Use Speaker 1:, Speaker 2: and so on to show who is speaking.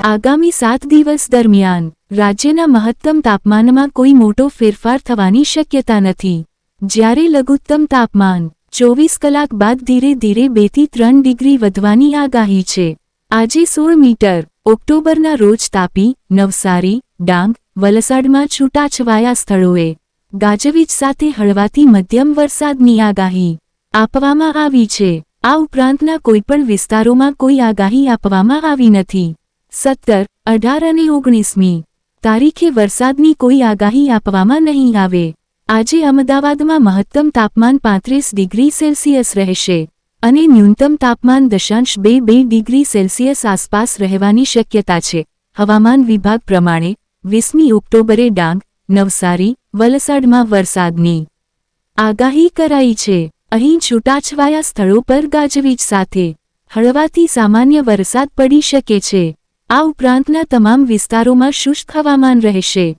Speaker 1: આગામી સાત દિવસ દરમિયાન રાજ્યના મહત્તમ તાપમાનમાં કોઈ મોટો ફેરફાર થવાની શક્યતા નથી. જ્યારે લઘુત્તમ તાપમાન ચોવીસ કલાક બાદ ધીરે ધીરે બેથી ત્રણ ડિગ્રી વધવાની આગાહી છે. આજે સોળ મીટર ઓક્ટોબરના રોજ તાપી, નવસારી, ડાંગ, વલસાડમાં છૂટાછવાયા સ્થળોએ ગાજવીજ સાથે હળવાથી મધ્યમ વરસાદની આગાહી આપવામાં આવી છે. આ ઉપરાંતના કોઈપણ વિસ્તારોમાં કોઈ આગાહી આપવામાં આવી નથી. સત્તર, અઢાર અને ઓગણીસમી તારીખે વરસાદની કોઈ આગાહી આપવામાં નહીં આવે. આજે અમદાવાદમાં મહત્તમ તાપમાન પાંત્રીસ ડિગ્રી સેલ્સિયસ રહેશે અને ન્યૂનતમ તાપમાન દશાંશ બે બે ડિગ્રી સેલ્સિયસ આસપાસ રહેવાની શક્યતા છે. હવામાન વિભાગ પ્રમાણે વીસમી ઓક્ટોબરે ડાંગ, નવસારી, વલસાડમાં વરસાદની આગાહી કરાઈ છે. અહીં છૂટાછવાયા સ્થળો પર ગાજવીજ સાથે હળવાથી સામાન્ય વરસાદ પડી શકે છે. આ ઉપરાંતના તમામ વિસ્તારોમાં શુષ્ક હવામાન રહેશે.